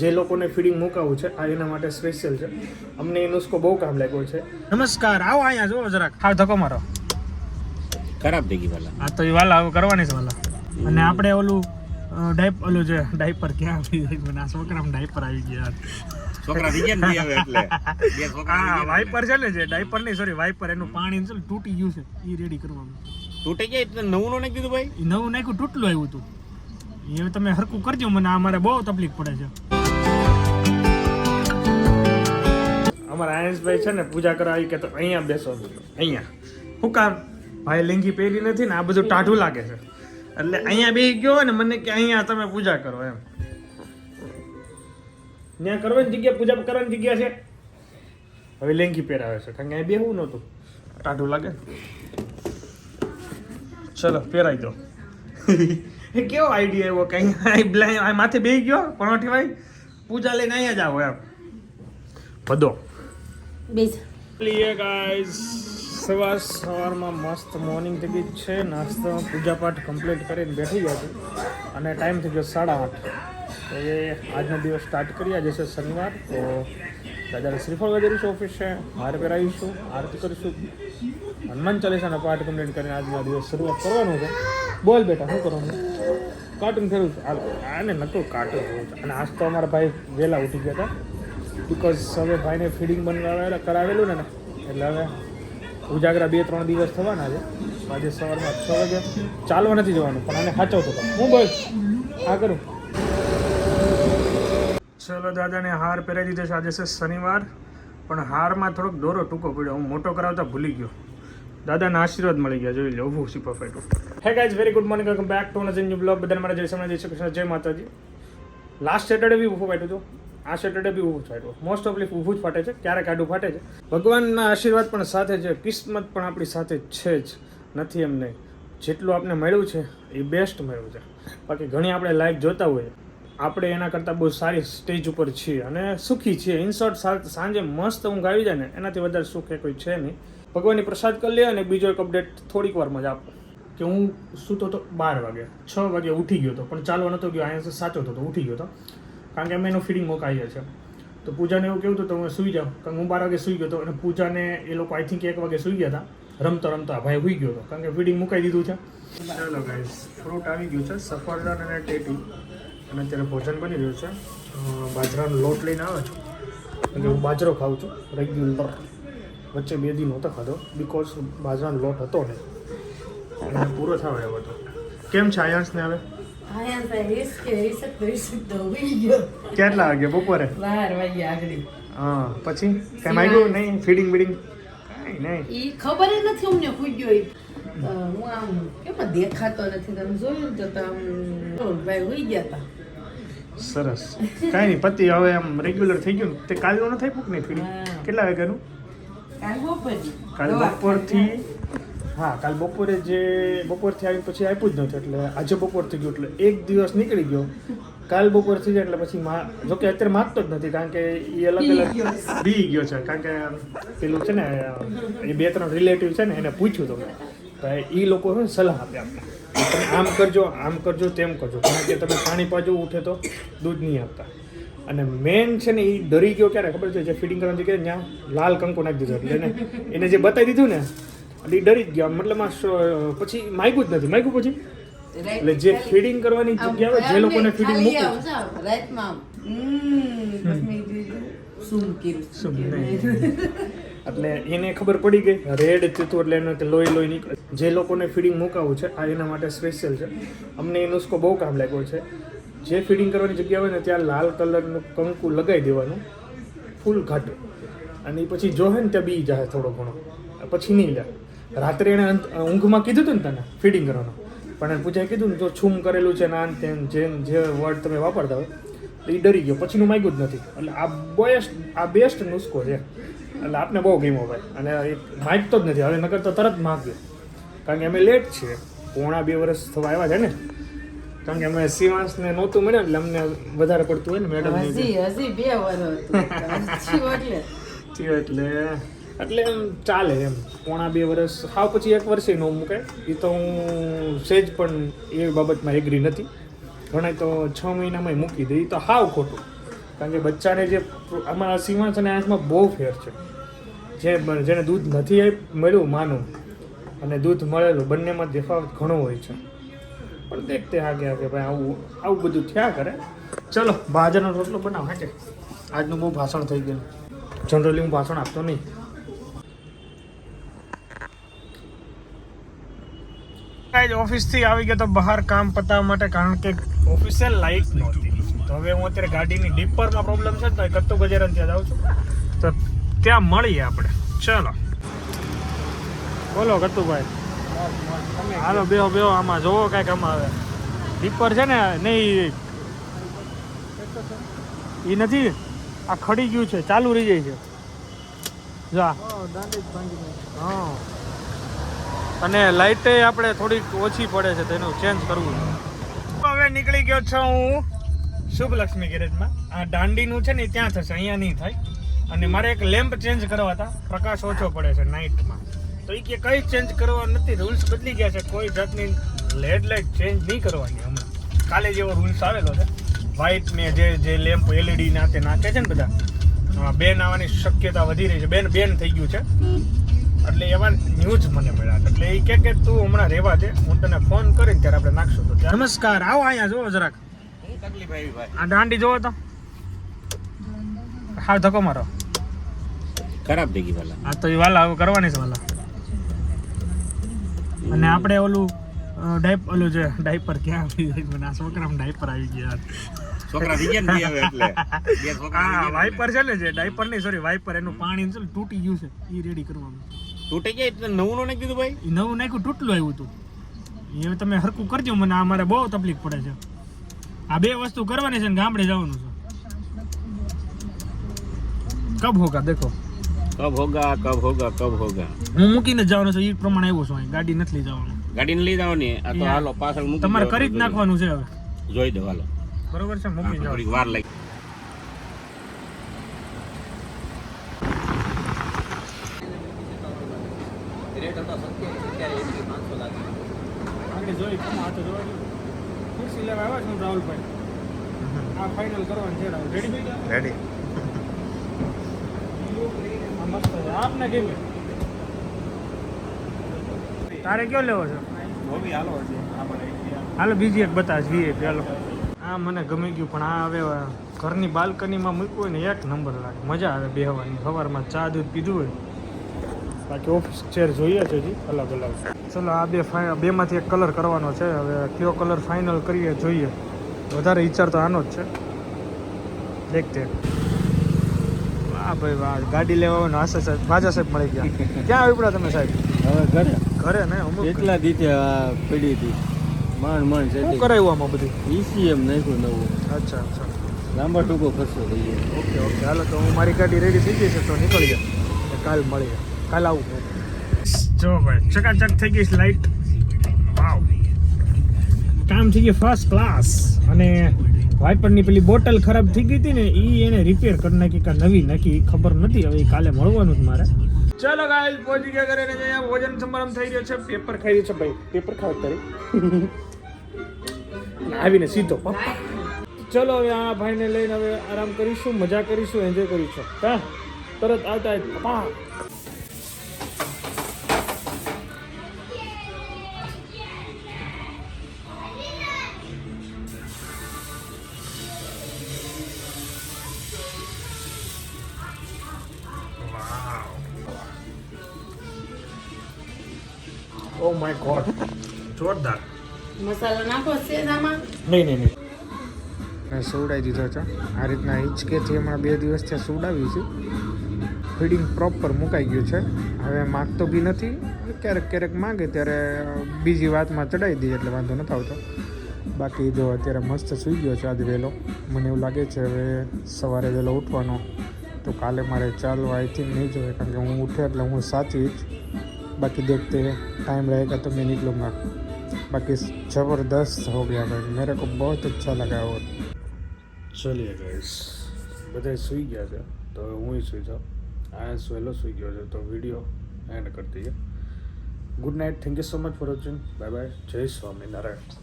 જે લોકોને ફીડિંગ મુકાવું છે આ એના માટે સ્પેશિયલ છે. અમને એ નુસ્ખો બહુ કામ લાગ્યો છે. નમસ્કાર આવો અહીંયા જો જરાક. હાવ ધક્કો મારો. ખરાબ થઈ ગઈ વાલા. આ તો એ વાલા હવે કરવાની છે વાલા. અને આપણે ઓલું ડાઈપ ઓલું જે ડાયપર ક્યાં આવી ગયું મને આ છોકરામાં ડાયપર આવી ગયા છોકરા થઈ ગયા ને હવે એટલે. બે છોકરા હા વાઇપર છે ને જે ડાયપર નહીં સોરી વાઇપર. એનું પાણી છે તૂટી ગયું છે. એ રેડી કરવાનું. તૂટી ગયા એટલે નવું નો નાખી દીધું ભાઈ? નવું નાખ્યું તૂટલું આવ્યું હતું એ તમે હરકું કરજો મને આ મારે બહુ તકલીફ પડે છે. અમારા આયન્સભાઈ છે ને પૂજા કરવા કે તો અહીંયા બેસો. અહીંયા. શું કામ? ભાઈ લિંગી પહેરી નથી ને આ બધું ટાઢું લાગે છે. એટલે અહીંયા બેસી ગયો હોય ને મને કે અહીંયા તમે પૂજા કરો એમ. ત્યાં કરવાની જગ્યા, પૂજા કરવાની જગ્યા છે. હવે લેંગી પહેરાવે છે. કારણ કે અહીંયા બેહવું નહોતું. ટાઢું લાગે ચલો, પહેરાઈ દો. એ કેવો આઈડિયા એવો કે અહીંયા માથે બે ગયો પણોઠી ભાઈ પૂજા લઈને અહીંયા જ આવો એમ. પદો બેસ. લીએ ગાઈઝ સવાર સવારમાં મસ્ત મોર્નિંગ થઈ ગઈ છે. નાસ્તો પૂજા પાઠ કમ્પ્લીટ કરીને બેઠી ગયા છે. અને ટાઈમ થઈ ગયો સાડા આઠ. તો એ આજનો દિવસ સ્ટાર્ટ કરી આજે છે શનિવાર. તો દાદાને શ્રીફળ વધારીશું છે. હાર પહેરાવીશું, આરતી કરીશું. હનુમાન ચાલીસાનો પાઠ કમ્પ્લીટ કરીને આજનો દિવસ શરૂઆત કરવાનો છે. બોલ બેટા, શું કરવાનું કાર્ટૂન ફેરવું છે. આને નહોતું કાર્ટૂન અને આજ તો અમારા ભાઈ વહેલા ઉઠી ગયા હતા. બિકોઝ હવે ભાઈને ફીડિંગ બનાવેલા કરાવેલું ને એટલે હવે ઉજાગરા બે ત્રણ દિવસ થવાના છે. આજે સવારમાં છ વાગે ચાલવા નથી જવાનું પણ આને સાચવતો હું બોલ આ કરું. ચલો દાદાને હાર પહેરાવી દીધો છે. આજે છે શનિવાર પણ હારમાં થોડોક દોરો ટૂંકો પડ્યો. હું મોટો કરાવતા ભૂલી ગયો. દાદાના આશીર્વાદ મળી ગયા. જોઈ લો ઊભું C perfect hey guys very good morning welcome back to નજીન blog બધા મારા જય સમય જય શ્રી કૃષ્ણ જય માતાજી. લાસ્ટ સેટરડે બી ઊભું ફાટ્યું હતું. આ સેટરડે બી ઊભું ફાટ્યું મોસ્ટ ઓફલી ઊભું જ ફાટે છે, ક્યારેક આડું ફાટે છે. ભગવાનના આશીર્વાદ પણ સાથે છે, કિસ્મત પણ આપણી સાથે છે જ. નથી એમ નહીં. જેટલું આપણે મળ્યું છે, એ બેસ્ટ મળ્યું છે. બાકી ઘણી આપણે લાઈફ જોતા હોઈએ. આપણે એના કરતાં બહુ સારી સ્ટેજ ઉપર છીએ અને સુખી છીએ. ઇનશોર્ટ સાંજે મસ્ત ઊંઘ આવી જાય ને, એનાથી વધારે સુખ એ કોઈ છે નહીં. ભગવાનની પ્રસાદ કરી લે અને બીજો એક અપડેટ થોડીક વારમાં જ આપો. કે હું સૂતો હતો બાર વાગે. છ વાગે ઉઠી ગયો હતો પણ ચાલવા નહોતો ગયો અહીંયા સાચો હતો ઉઠી ગયો હતો કારણ કે અમે એનું ફિટિંગ મુકાઈએ છે તો પૂજાને એવું કેવું હતું, તમે સુઈ જાઉં કારણ હું બાર વાગે સૂઈ ગયો હતો અને પૂજાને એ લોકો આઈ થિંક એક વાગે સૂઈ ગયા હતા. રમતા રમતા ભાઈ સૂઈ ગયો હતો. કારણ કે ફિટિંગ મુકાઈ દીધું છે. ચાલો ગાઈસ ફ્રૂટ આવી ગયું છે, સફરજન અને ટેટી. અને અત્યારે ભોજન બની રહ્યું છે. બાજરાનો લોટ લઈને આવે છું. એટલે હું બાજરો ખાઉં છું, રેગ્યુલર. વચ્ચે બે દિન નહોતો ખાધો બિકોઝ બાજરાનો લોટ હતો ને પૂરો થવા આવ્યો હતો કેમ છે આયાંશને હવે? કેટલા વાગે બપોરે? બાર વાગ્યા આગળ. હા પછી? કઈ માંગ્યું નહીં? ફીડિંગ બીડિંગ કાંઈ નહીં. ઈ ખબર નથી અમને ખુઈ ગયો હું આમ કેમ દેખાતો નથી. તમે જોયું તો તમે ભાઈ હોઈ ગયા હતા સરસ. કાંઈ નહીં પતિ હવે આમ રેગ્યુલર થઈ ગયું તે કાલનું ન થઈ પૂક નહીં ફીડિંગ કેટલા વાગ્યાનું? કાલ બપોર કાલ બપોરથી હા કાલ બપોરે જે બપોરથી આવીને પછી આપ્યું જ નથી એટલે આજે બપોર થઈ ગયું એટલે એક દિવસ નીકળી ગયો. કાલ બપોર થઈ જાય એટલે પછી જોકે અત્યારે માગતો જ નથી કારણ કે એ અલગ અલગ. બી ગયો છે કારણ કે પેલું છે ને એ બે ત્રણ રિલેટિવ છે ને એને પૂછ્યું તો તો એ લોકો સલાહ આપે આપણે તમે આમ કરજો આમ કરજો તેમ કરજો કારણ કે તમે પાણી પાજો ઉઠે તો દૂધ નહીં આપતા. અને મેન છે ને એ ડરી ગયો ક્યારે ખબર છે? જે ફિટિંગ કરવાની જગ્યાએ ત્યાં લાલ કંકુ નાખી દીધો એટલે એને જે બતાવી દીધું ને એટલે એ ડરી જ ગયા. મતલબ પછી માગ્યું જ નથી. માગ્યું પછી? એટલે જે ફીડિંગ કરવાની જગ્યા હોય જે લોકોને ફીડિંગ મૂકવું. એટલે એને ખબર પડી ગઈ. રેડ થતું એટલે એને લોહી લોહી નીકળે. જે લોકોને ફીડિંગ મુકાવવું છે આ એના માટે સ્પેશિયલ છે. અમને એ નુસ્ખો બહુ કામ લાગ્યો છે. જે ફીડિંગ કરવાની જગ્યા હોય ને ત્યાં લાલ કલરનું કંકુ લગાવી દેવાનું. ફૂલ ઘાટું. અને પછી જોહે ને ત્યાં બી જાય થોડો ઘણો. પછી નહીં લે રાત્રે એણે ઊંઘમાં કીધું હતું ને તને ફિટિંગ કરવાનું. પણ એને પૂજાએ કીધું ને જો છૂમ કરેલું છે નાન તેમ જેમ જે વર્ડ તમે વાપરતા હોય તો એ ડરી ગયો. પછીનું માગ્યું જ નથી. એટલે આ બેસ્ટ આ બેસ્ટ નુસ્ખો છે. એટલે આપને બહુ ગમ્યો ભાઈ. અને એ માગતો જ નથી. હવે નકર તો તરત માગ્યો. કારણ કે અમે લેટ છીએ. પોણા બે વર્ષ થવા આવ્યા છે ને. કારણ કે અમે સિવાંશને નહોતું મળ્યું એટલે અમને વધારે પડતું હોય ને મેડમ હજી હજી બે વર્ષ એટલે એટલે એટલે એમ ચાલે એમ. પોણા બે વર્ષ હાવ પછી એક વર્ષે ન મૂકાય એ તો હું સેજ પણ એ બાબતમાં એગ્રી નથી. ઘણા તો છ મહિનામાં મૂકી દે. એ તો હાવ ખોટું. કારણ કે બચ્ચાને જે આમાં સીમાંસ અને આંખમાં બહુ ફેર છે. જે જેને દૂધ નથી મળ્યું માનું. અને દૂધ મળેલું, બંનેમાં તફાવત ઘણો હોય છે. પણ દેખતે આગે આગે ભાઈ આવું આવું બધું થયા કરે. ચલો બાજરાનો રોટલો બનાવ હા કે આજનું બહુ ભાષણ થઈ ગયું. જનરલી હું ભાષણ આપતો નહીં. આજ ઓફિસથી આવી ગયો તો બહાર કામ પતાવવા માટે કારણ કે ઓફિસે લાઇટ નહોતી. તો હવે હું અત્યારે ગાડીની ડીપરમાં પ્રોબ્લેમ છે તો કત્તુ ગજેરન ત્યાં જાઉં છું. તો ત્યાં મળીએ આપણે. ચલો. બોલો કત્તુભાઈ. હાલો બેહો બેહો આમાં જોવો કાંઈક આમાં આવે ડીપર છે ને નહીં એ નથી? આ ખડી ગયું છે ચાલુ રહી જાય છે. જા. હા. અને લાઇટે આપણે થોડીક ઓછી પડે છે તેનું ચેન્જ કરવું હવે નીકળી ગયો છું હું શુભ લક્ષ્મી ગેરેજમાં. આ દાંડીનું છે ને ત્યાં થશે, અહીંયા નહીં થાય. અને મારે એક લેમ્પ ચેન્જ કરવા હતા. પ્રકાશ ઓછો પડે છે નાઇટમાં તો એ કે કઈ ચેન્જ કરવા નથી. રૂલ્સ બદલી ગયા છે. કોઈ જાતની લેડ લાઇટ ચેન્જ નહીં કરવાની હમણાં. કાલે જેવો રૂલ્સ આવેલો છે. વ્હાઇટ ને જે જે લેમ્પ એલઈડી નાતે નાખે છે ને બધા. બેન આવવાની શક્યતા વધી રહી છે. બેન બેન થઈ ગયું છે. એટલે એવા ન્યૂઝ મને મળ્યા એટલે એ કે કે તું હમણાં રહેવા દે હું તને ફોન કરીને ત્યારે આપણે નાખશું. તો નમસ્કાર આવો અહીંયા જોવો જરાક. તકલીફ આવી ભાઈ? આ દાંડી જોવો તો. હા ધક્કો મારો. ખરાબ થઈ ગઈ વાલા. આ તો એ વાલા હવે કરવાની છે વાલા. અને આપણે ઓલું ડાયપર ઓલું જે ડાયપર ક્યાં આવી ગયું મને આ છોકરામાં ડાયપર આવી ગયા. છોકરા એટલે. બે છોકરા હા વાઇપર છે ને જે ડાયપર નહીં સોરી વાઇપર એનું પાણી તૂટી ગયું છે. એ રેડી કરવાનું. તૂટી એટલે નવું નું નાખી દીધું ભાઈ? નવું નાખ્યું તૂટલું આવ્યું હતું એ તમે હરકું કરજો મને આ મારે બહુ તકલીફ પડે છે. આ બે વસ્તુ કરવાની છે ને ગામડે જવાનું છે. કબ હોગા દેખો. કબ હોગા કબ હોગા કબ હોગા. હું મૂકીને જવાનું છે એ પ્રમાણે આવ્યો છું અહીં ગાડી નથી લઈ જવાનું. ગાડીને લઈ જવાની? આ તો હાલો પાછળ તમારે કરી જ નાખવાનું છે હવે. જોઈ દો હાલો. બરોબર છે મૂકી જાઓ વાર લાગી આગળ જોઈ આ તો જોવા દો. છું રાહુલભાઈ. આ ફાઇનલ કરવાનું છે રાહુલ. રેડી રેડી મસ્ત આપને કેવું તારે કયો લેવો છે? હાલો બીજી એક બતાવીશ વીઆઈપી હાલો. આ મને ગમી ગયું પણ આ હવે ઘરની બાલ્કનીમાં મૂક્યું હોય ને એક નંબર લાગે. મજા આવે બેહવાની. સવારમાં ચા દૂધ પીધું હોય. બાકી ઓફિસ ચેર જોઈએ છે હજી અલગ અલગ ચલો આ બે બેમાંથી એક કલર કરવાનો છે. હવે કયો કલર ફાઇનલ કરીએ જોઈએ. વધારે વિચાર તો આનો જ છે. દેખતે વાહ ભાઈ વાહ ગાડી લેવા હોય ને આશા સાહેબ ભાજા સાહેબ મળી ગયા. ક્યાં આવી પડ્યા તમે સાહેબ? હવે ઘરે. ઘરે ને? અમુક એટલા દીધે આ પડી હતી. માંડ માંડ શું કરાયું આમાં બધું? ઈસીએમ નાખ્યું નવું. અચ્છા અચ્છા. લાંબા ટૂંકો ખર્ચો થઈ ગયો. Okay okay. હાલો તો હું મારી ગાડી રેડી થઈ ગઈ છે તો નીકળી ગયા કાલ મળીએ. કાલ આવું. જો ભાઈ, ચકાચક થઈ ગઈ લાઈટ વાવ કામ થઈ ગયું ફર્સ્ટ ક્લાસ અને વાઇપરની પેલી બોટલ ખરાબ થઈ ગઈ હતી ને એ એને રિપેર કરી નાખી કે નવી નાખી ખબર નથી, હવે કાલે મળવાનું જ મારે. ચલો ગાઈસ પહોંચી ગયા ઘરે અહીંયા ભોજન સમારંભ થઈ રહ્યો છે પેપર ખાઈ રહ્યો છે ભાઈ. પેપર ખાવ તારી. આવીને સીધો ચલો હવે આ ભાઈને લઈને હવે આરામ કરીશું, મજા કરીશું એન્જોય કરીશું. હા તરત આવતા પપ્પા. ઓ માય ગોડ જોરદાર. મસાલો નાખો સેજામાં નહીં નહીં નહીં. મેં સુવડાવી દીધો છે. આ રીતના હિંચકેથી હમણાં બે દિવસથી સુવડાવી છે. ફીડિંગ પ્રોપર મુકાઈ ગયું છે. હવે માગતો બી નથી. ક્યારેક ક્યારેક માગે ત્યારે બીજી વાતમાં ચડાવી દઈએ એટલે વાંધો નથી આવતો. બાકી જો અત્યારે મસ્ત સૂઈ ગયો છે આજે વહેલો મને એવું લાગે છે હવે સવારે વહેલો ઉઠવાનો. તો કાલે મારે ચાલવા આઈ થિંક નહીં જોઈએ કારણ કે હું ઉઠે એટલે હું સાચવી જ बाकी देखते हैं टाइम रहेगा तो मैं निकलूँगा बाकी ज़बरदस्त हो गया भाई मेरे को बहुत अच्छा लगा और ચલીએ ગાઈસ બધા સૂઈ ગયા છે તો હવે હું સૂઈ જાઉં આ સહેલો સૂઈ ગયો છે તો વિડીયો એન્ડ કરી દઈએ good night thank you so much for watching bye bye જય સ્વામિનારાયણ